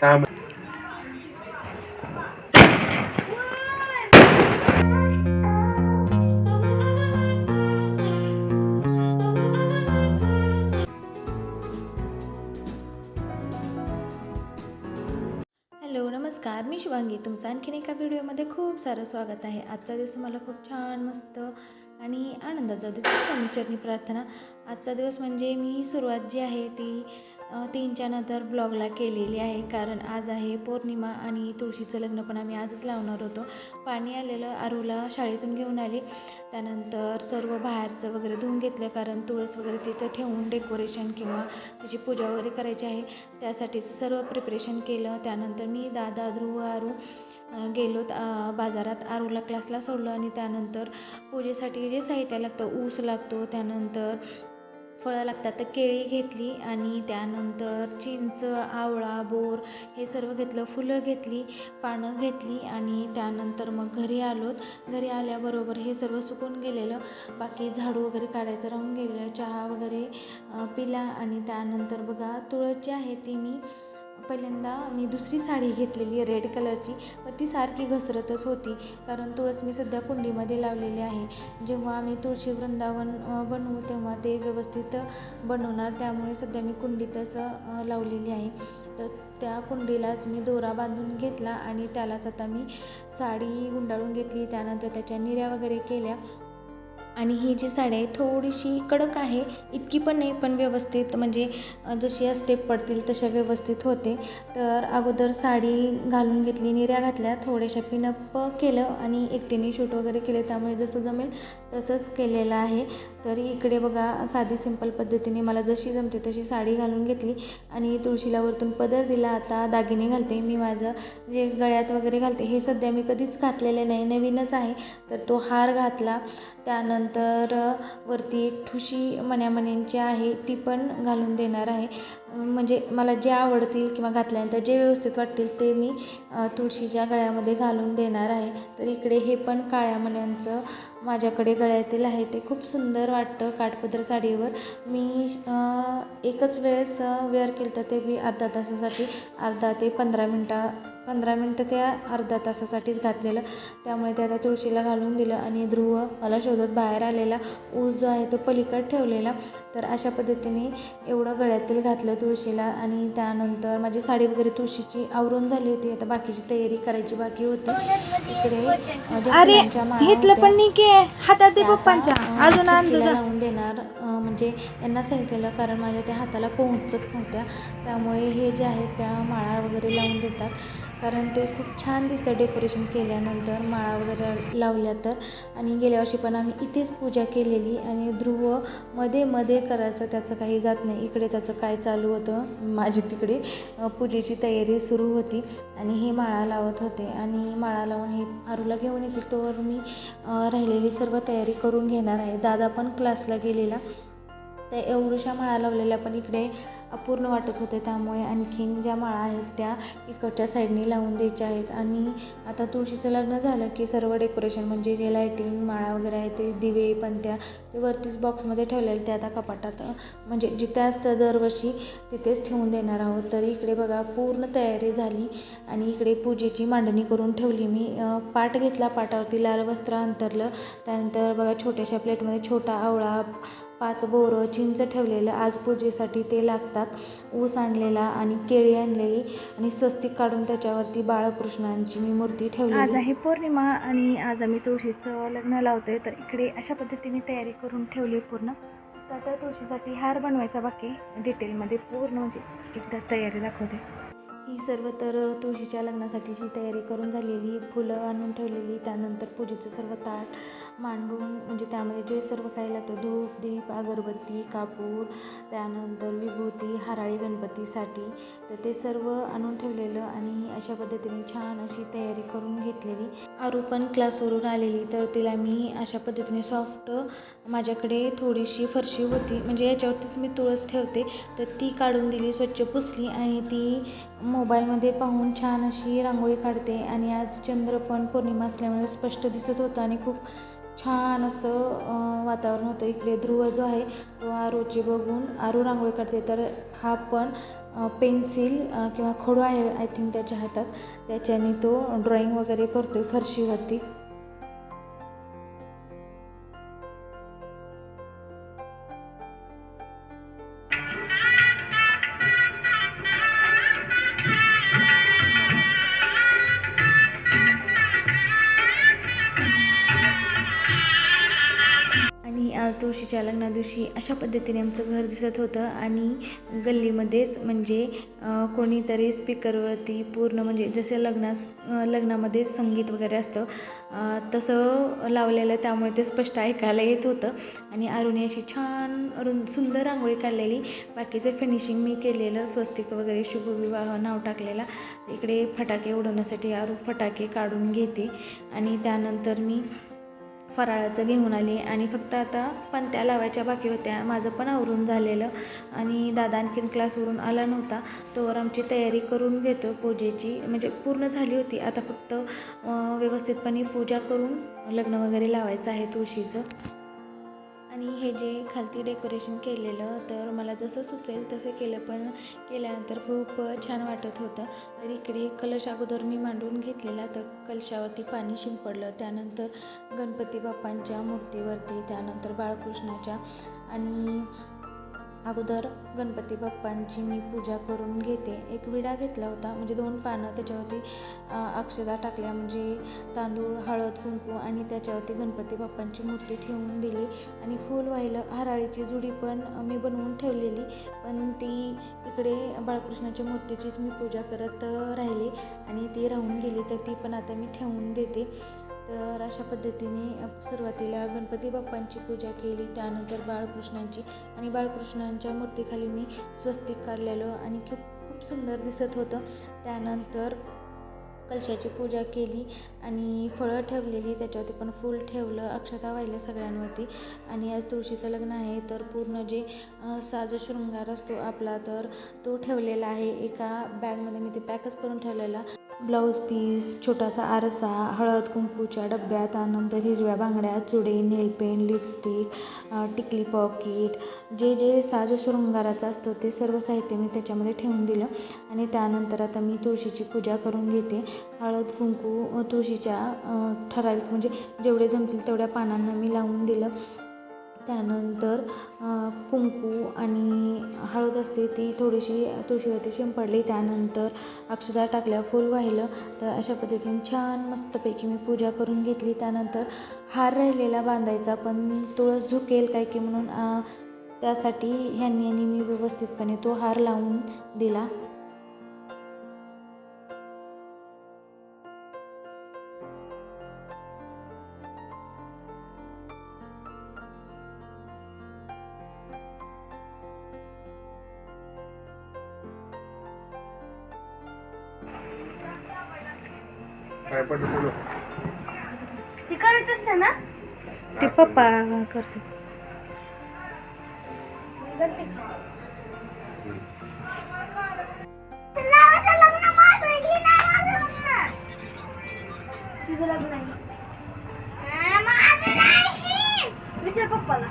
सहा हॅलो नमस्कार. मी शिवांगी. तुमचं आणखीन एका व्हिडिओमध्ये खूप सारं स्वागत आहे. आजचा दिवस मला खूप छान मस्त आणि आनंदाचा देतो स्वामीचरणी प्रार्थना. आजचा दिवस म्हणजे मी सुरुवात जी आहे ती तीनच्या नंतर ब्लॉगला केलेली आहे. कारण आज आहे पौर्णिमा आणि तुळशीचं लग्न पण आम्ही आजच लावणार होतो. पाणी आलेलं आरूला शाळेतून घेऊन आले. त्यानंतर सर्व बाहेरचं वगैरे धुवून घेतलं. कारण तुळस वगैरे तिथं ठेवून डेकोरेशन किंवा त्याची पूजा वगैरे करायची आहे. त्यासाठीचं सर्व प्रिपरेशन केलं. त्यानंतर मी दादा ध्रुव आरू गेलो. बाजारात आरूला क्लासला सोडलं. आणि त्यानंतर पूजेसाठी जे साहित्य लागतं ऊस लागतो. त्यानंतर फळं लागतात तर केळी घेतली आणि त्यानंतर चिंच आवळा बोर हे सर्व घेतलं फुलं घेतली पानं घेतली आणि त्यानंतर मग घरी आलोत घरी आल्याबरोबर हे सर्व सुकून गेलेलं. बाकी झाडू वगैरे काढायचं राहून गेलेलं. चहा वगैरे पिला आणि त्यानंतर बघा तुळस जी आहे ती मी पहिल्यांदा मी दुसरी साडी घेतलेली रेड कलरची पण ती सारखी घसरतच होती कारण तुळस मी सध्या कुंडीमध्ये लावलेली आहे. जेव्हा आम्ही तुळशी वृंदावन बनवू तेव्हा ते व्यवस्थित बनवणार त्यामुळे सध्या मी कुंडीतच लावलेली आहे. तर त्या कुंडीलाच मी दोरा बांधून घेतला आणि त्यालाच आता मी साडी गुंडाळून घेतली. त्यानंतर त्याच्या निऱ्या वगैरे केल्या. आणि ही जी साडी आहे थोडीशी कडक आहे इतकी पण नाही पण व्यवस्थित म्हणजे जशी या स्टेप पडतील तशा व्यवस्थित होते. तर अगोदर साडी घालून घेतली निर्या घातल्या थोड्याशा पिनअप केलं आणि एकटीने शूट वगैरे केले त्यामुळे जसं जमेल तसंच केलेलं आहे. तरी इकडे बघा साधी सिंपल पद्धतीने मला जशी जमते तशी साडी घालून घेतली आणि तुळशीला वरतून पदर दिला. आता दागिने घालते मी माझं जे गळ्यात वगैरे घालते हे सध्या मी कधीच घातलेले नाही नवीनच आहे. तर तो हार घातला. त्यानंतर वरती एक ठुशी मण्यामण्यांची आहे ती पण घालून देणार आहे. म्हणजे मला जे आवडतील किंवा घातल्यानंतर जे व्यवस्थित वाटतील ते मी तुळशीच्या गळ्यामध्ये घालून देणार आहे. तर इकडे हे पण काळ्या मण्यांचं माझ्याकडे गळ्यातील आहे. ते खूप सुंदर वाटतं काठपदर साडीवर. मी एकच वेळेस वेअर केलं तर ते मी अर्धा तासासाठी अर्धा ते पंधरा मिनटा पंधरा मिनटं त्या अर्धा तासासाठीच घातलेलं. त्यामुळे त्या त्या तुळशीला घालून दिलं आणि ध्रुव मला शोधत बाहेर आलेला. ऊस जो आहे तो पलीकड ठेवलेला. तर अशा पद्धतीने एवढं गळ्यातील घातलं तुळशीला आणि त्यानंतर माझी साडी वगैरे तुळशीची आवरून झाली होती. आता बाकीची तयारी करायची बाकी होती. इकडे घेतलं पण नाही की. हातात आता, पप्पांच्या. अजून लावून देणार. म्हणजे यांना सांगितलेलं कारण माझ्या त्या हाताला पोहोचत नव्हत्या. त्यामुळे हे जे आहेत त्या माळा वगैरे लावून देतात. कारण ते खूप छान दिसतं डेकोरेशन केल्यानंतर माळा वगैरे लावल्या तर. आणि गेल्या वर्षी पण आम्ही इथेच पूजा केलेली आणि ध्रुवमध्ये मध्ये करायचं त्याचं काही जात नाही. इकडे त्याचं काय चालू होतं माझी तिकडे पूजेची तयारी सुरू होती आणि हे माळा लावत होते. आणि माळा लावून हे आरूला घेऊन येतील तोवर मी राहिलेली सर्व तयारी करून घेणार आहे. दादा पण क्लासला गेलेला. त्या एवढ्याशा माळा लावलेल्या पण इकडे अपूर्ण वाटत होते. त्यामुळे आणखीन ज्या माळा आहेत त्या इकडच्या साईडने लावून द्यायच्या आहेत. आणि आता तुळशीचं लग्न झालं की सर्व डेकोरेशन म्हणजे जे लायटिंग माळा वगैरे आहे ते दिवे पणत्या ते वरतीच बॉक्समध्ये ठेवलेले ते आता कपाटात म्हणजे जिथे असतं दरवर्षी तिथेच ठेवून देणार आहोत. तर इकडे बघा पूर्ण तयारी झाली आणि इकडे पूजेची मांडणी करून ठेवली. मी पाट घेतला. पाटावरती लाल वस्त्र अंतरलं. त्यानंतर बघा छोट्याशा प्लेटमध्ये छोटा आवळा पाच बोरं चिंच ठेवलेलं आज पूजेसाठी ते लागतात. ऊस आणलेला आणि केळी आणलेली आणि स्वस्तिक काढून त्याच्यावरती बाळकृष्णांची मी मूर्ती आज आहे पौर्णिमा आणि आज आम्ही तुळशीचं लग्न लावतोय. तर इकडे अशा पद्धतीने तयारी करून ठेवली पूर्ण. तर त्या तुळशीसाठी हार बनवायचा बाकी डिटेलमध्ये पूर्ण म्हणजे एकदा तयारी दाखवते. ही सर्व तर तुळशीच्या लग्नासाठीची तयारी करून झालेली फुलं आणून ठेवलेली त्यानंतर पूजेचं सर्व ताट मांडून म्हणजे त्यामध्ये जे सर्व काही लागतं धूप दीप अगरबत्ती कापूर त्यानंतर विभूती हराळी गणपतीसाठी तर ते सर्व आणून ठेवलेलं आणि अशा पद्धतीने छान अशी तयारी करून घेतलेली. आरोपण क्लासवरून आलेली तर तिला मी अशा पद्धतीने सॉफ्ट माझ्याकडे थोडीशी फरशी होती म्हणजे याच्यावरतीच मी तुळस ठेवते तर ती काढून दिली स्वच्छ पुसली आणि ती मोबाईलमध्ये पाहून छान अशी रांगोळी काढते आणि आज चंद्र पण पौर्णिमा असल्यामुळे स्पष्ट दिसत होतं आणि खूप छान असं वातावरण होतं इकडे. ध्रुव जो आहे तो आरूची बघून आरू रांगोळी काढते. तर हा पण पेन्सिल किंवा खडू आहे आय थिंक त्याच्या हातात. त्याच्याने तो ड्रॉइंग वगैरे करतोय फरशीवरती. आणि तुळशीच्या लग्ना दिवशी अशा पद्धतीने आमचं घर दिसत होतं आणि गल्लीमध्येच म्हणजे कोणीतरी स्पीकरवरती पूर्ण म्हणजे जसे लग्नास लग्नामध्ये संगीत वगैरे असतं तसं लावलेलं त्यामुळे ते स्पष्ट ऐकायला येत होतं. आणि अरुणी अशी छान अरुण सुंदर रांगोळी काढलेली. बाकीचं फिनिशिंग मी केलेलं स्वस्तिक वगैरे शुभविवाह नाव टाकलेला. इकडे फटाके उडवण्यासाठी अरुण फटाके काढून घेते. आणि त्यानंतर मी फराळाचं घेऊन आले आणि फक्त आता पंत्या लावायच्या बाकी होत्या. माझं पण आवरून झालेलं आणि दादा आणखीन क्लासवरून आला नव्हता. तोवर आमची तयारी करून घेतो पूजेची. म्हणजे पूर्ण झाली होती. आता फक्त व्यवस्थितपणे पूजा करून लग्न वगैरे लावायचं आहे तुळशीचं. आणि हे जे खालती डेकोरेशन केलेलं तर मला जसं सुचेल तसं केलं पण केल्यानंतर खूप छान वाटत होतं. तर इकडे कलश अगोदर मी मांडून घेतलेला तर कलशावरती पाणी शिंपडलं. त्यानंतर गणपती बाप्पांच्या मूर्तीवरती त्यानंतर बाळकृष्णाच्या आणि अगोदर गणपती बाप्पांची मी पूजा करून घेते. एक विडा घेतला होता. म्हणजे दोन पानं त्याच्यावरती अक्षदा टाकल्या. म्हणजे तांदूळ हळद कुंकू आणि त्याच्यावरती गणपती बाप्पांची मूर्ती ठेवून दिली. आणि फूल व्हायला हराळीची जुडी पण मी बनवून ठेवलेली. पण ती इकडे बाळकृष्णाच्या मूर्तीचीच मी पूजा करत राहिली. आणि ती राहून गेली. तर ती पण आता मी ठेवून देते. तर अशा पद्धतीने सुरुवातीला गणपती बाप्पांची पूजा केली त्यानंतर बाळकृष्णांची. आणि बाळकृष्णांच्या मूर्तीखाली मी स्वस्तिक काढलेलो आणि खूप खूप सुंदर दिसत होतं. त्यानंतर कलशाची पूजा केली आणि फळं ठेवलेली त्याच्यावरती पण फूल ठेवलं अक्षता वाहिल्या सगळ्यांवरती. आणि आज तुळशीचं लग्न आहे तर पूर्ण जे साज शृंगार असतो आपला तर तो ठेवलेला आहे एका बॅगमध्ये. मी ते पॅकच करून ठेवलेला. ब्लाऊज पीस छोटासा आरसा हळद कुंकूच्या डब्यात त्यानंतर हिरव्या बांगड्या चुडे नेलपेन लिपस्टिक टिकली पॉकेट जे जे साज शृंगाराचं असतं ते सर्व साहित्य मी त्याच्यामध्ये ठेवून दिलं. आणि त्यानंतर आता मी तुळशीची पूजा करून घेते. हळद कुंकू तुळशीच्या ठराविक म्हणजे जेवढे जमतील तेवढ्या पानांना मी लावून दिलं. त्यानंतर कुंकू आणि हळद असते ती थोडीशी तुळशीवरती शिंपडली. त्यानंतर अक्षदा टाकल्या फूल वाहिलं. तर अशा पद्धतीने छान मस्तपैकी मी पूजा करून घेतली. त्यानंतर हार राहिलेला बांधायचा पण तुळस झुकेल काय की म्हणून त्यासाठी ह्यांनी आणि मी व्यवस्थितपणे तो हार लावून दिला. ती करायचं असतं ना? ते पप्पा करते. माझं, ही नाही. तुझं लग्न आहे. विचार पप्पाला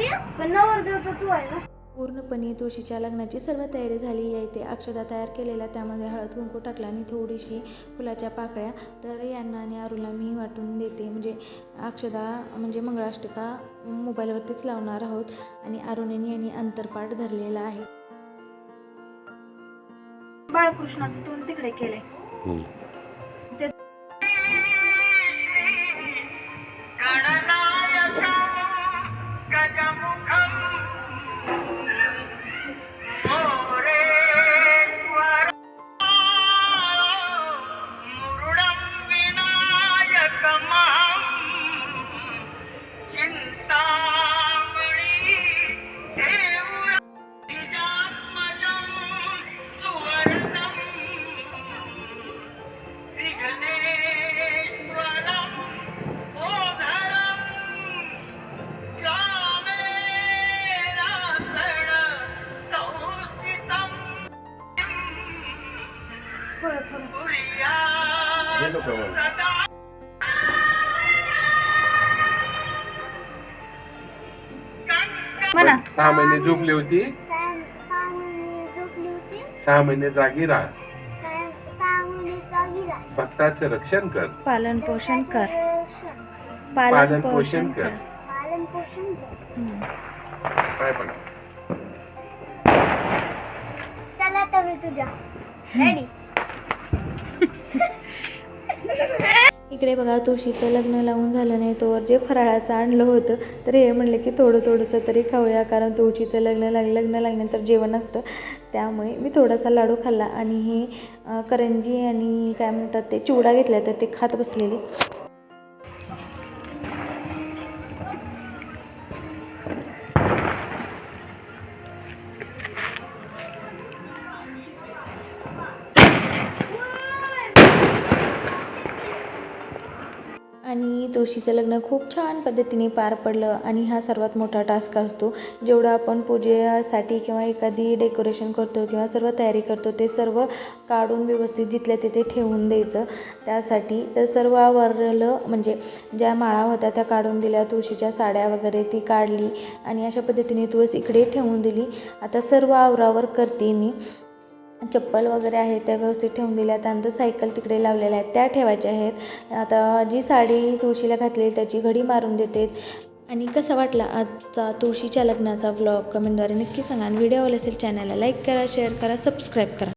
ये. पण नवरदेव तर तू आहे ना? पूर्णपणे तुळशीच्या लग्नाची सर्व तयारी झाली. आहे ते अक्षदा तयार केलेल्या त्यामध्ये हळद कुंकू टाकला आणि थोडीशी फुलाच्या पाकळ्या. तर यांना आणि आरूला मी वाटून देते. म्हणजे अक्षदा म्हणजे मंगळाष्टका मोबाईलवरतीच लावणार आहोत आणि अरुणिनी यांनी अंतरपाठ धरलेला आहे. बाळकृष्णाचं तोंड तिकडे केलंय. सहा महिने झोपली होती. सहा महिने जागी राहा. भक्ताचे रक्षण कर. पालन पोषण कर. पालन पोषण कर. काय पण. चला तुझ्या. रेडी इकडे बघा तुळशीचं लग्न लावून झालं नाही तोवर जे फराळाचं आणलं होतं तर हे म्हणले की थोडं थोडंसं तरी खाऊया कारण तुळशीचं लग्न लाग लग्न लागल्यानंतर जेवण असतं. त्यामुळे मी थोडासा लाडू खाल्ला आणि हे करंजी आणि काय म्हणतात ते चिवडा घेतला तर ते खात बसलेले. आणि तुळशीचं लग्न खूप छान पद्धतीने पार पडलं आणि हा सर्वात मोठा टास्क असतो. जेवढं आपण पूजेसाठी किंवा एखादी डेकोरेशन करतो किंवा सर्व तयारी करतो ते सर्व काढून व्यवस्थित जिथल्या तिथे ठेवून द्यायचं. त्यासाठी तर सर्व आवरलं म्हणजे ज्या माळा होत्या त्या काढून दिल्या तुळशीच्या साड्या वगैरे ती काढली आणि अशा पद्धतीने तुळस इकडे ठेवून दिली. आता सर्व आवरावर करते मी. चप्पल वगैरे आहेत त्या व्यवस्थित ठेवून दिल्या. त्यानंतर सायकल तिकडे लावलेल्या आहेत. त्या ठेवायच्या आहेत. आता जी साडी तुळशीला घातली त्याची घडी मारून देते. आणि कसा वाटला आजचा तुळशीच्या लग्नाचा व्लॉग कमेंटद्वारे नक्की सांगा. आणि व्हिडिओ आवडला असेल चॅनलला लाईक करा शेअर करा सबस्क्राईब करा.